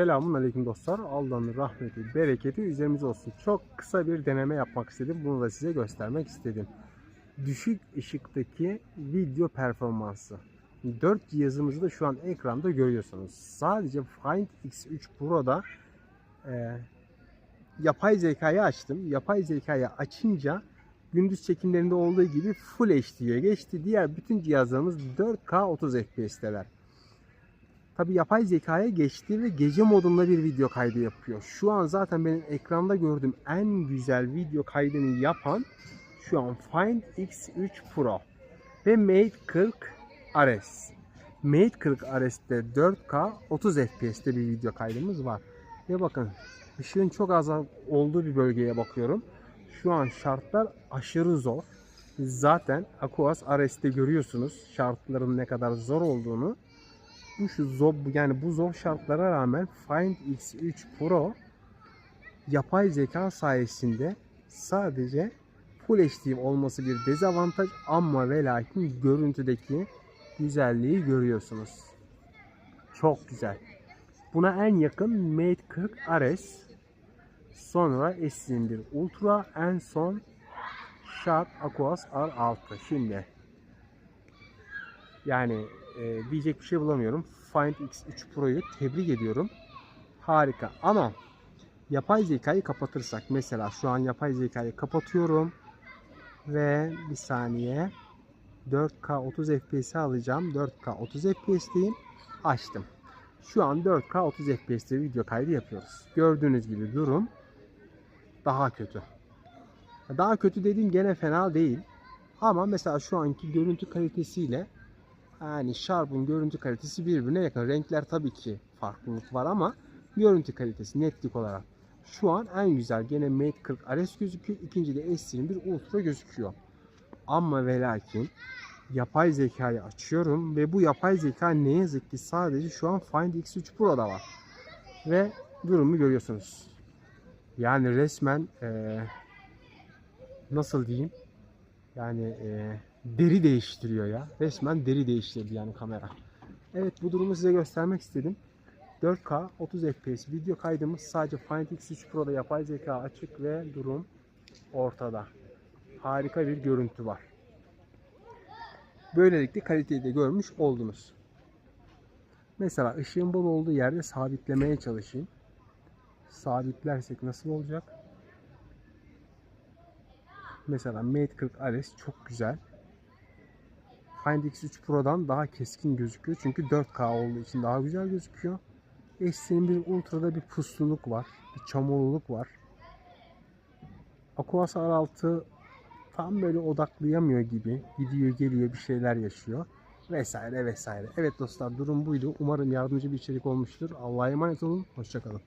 Selamun Aleyküm dostlar. Allah'ın rahmeti, bereketi üzerimize olsun. Çok kısa bir deneme yapmak istedim. Bunu da size göstermek istedim. Düşük ışıktaki video performansı. 4 cihazımızı da şu an ekranda görüyorsunuz. Sadece Find X3 Pro'da e, yapay zekayı açtım. Yapay zekayı açınca gündüz çekimlerinde olduğu gibi Full HD'ye geçti. Diğer bütün cihazlarımız 4K 30 FPS'teler. Tabi yapay zekaya geçti ve gece modunda bir video kaydı yapıyor. Şu an zaten benim ekranda gördüğüm en güzel video kaydını yapan şu an Find X3 Pro ve Mate 40 RS. Mate 40 RS'te 4K 30 FPS'te bir video kaydımız var. Ve bakın ışığın çok az olduğu bir bölgeye bakıyorum. Şu an şartlar aşırı zor. Zaten Aquas RS'te görüyorsunuz şartların ne kadar zor olduğunu şu zor yani bu zor şartlara rağmen Find X3 Pro yapay zeka sayesinde sadece Full HD olması bir dezavantaj ama ve lakin görüntüdeki güzelliği görüyorsunuz. Çok güzel. Buna en yakın Mate 40 RS sonra S21 Ultra en son Sharp Aquas R6 şimdi yani e, diyecek bir şey bulamıyorum. Find X3 Pro'yu tebrik ediyorum. Harika ama yapay zekayı kapatırsak mesela şu an yapay zekayı kapatıyorum ve bir saniye 4K 30 FPS alacağım. 4K 30 FPS'teyim. Açtım. Şu an 4K 30 FPS'te video kaydı yapıyoruz. Gördüğünüz gibi durum daha kötü. Daha kötü dediğim gene fena değil. Ama mesela şu anki görüntü kalitesiyle yani Sharp'ın görüntü kalitesi birbirine yakın. Renkler tabii ki farklılık var ama görüntü kalitesi netlik olarak şu an en güzel. Gene Mate 40 RS gözüküyor. İkinci de S21 Ultra gözüküyor. Ama ve lakin yapay zekayı açıyorum ve bu yapay zeka ne yazık ki sadece şu an Find X3 Pro'da var. Ve durumu görüyorsunuz. Yani resmen eee, nasıl diyeyim? Yani eee, deri değiştiriyor ya. Resmen deri değiştirdi yani kamera. Evet bu durumu size göstermek istedim. 4K 30 FPS video kaydımız sadece Find X3 Pro'da yapay zeka açık ve durum ortada. Harika bir görüntü var. Böylelikle kaliteyi de görmüş oldunuz. Mesela ışığın bol olduğu yerde sabitlemeye çalışayım. Sabitlersek nasıl olacak? Mesela Mate 40 RS çok güzel. Find X3 Pro'dan daha keskin gözüküyor. Çünkü 4K olduğu için daha güzel gözüküyor. S21 Ultra'da bir pusluluk var. Bir çamurluluk var. Aquas R6 tam böyle odaklayamıyor gibi. Gidiyor geliyor bir şeyler yaşıyor. Vesaire vesaire. Evet dostlar durum buydu. Umarım yardımcı bir içerik olmuştur. Allah'a emanet olun. Hoşçakalın.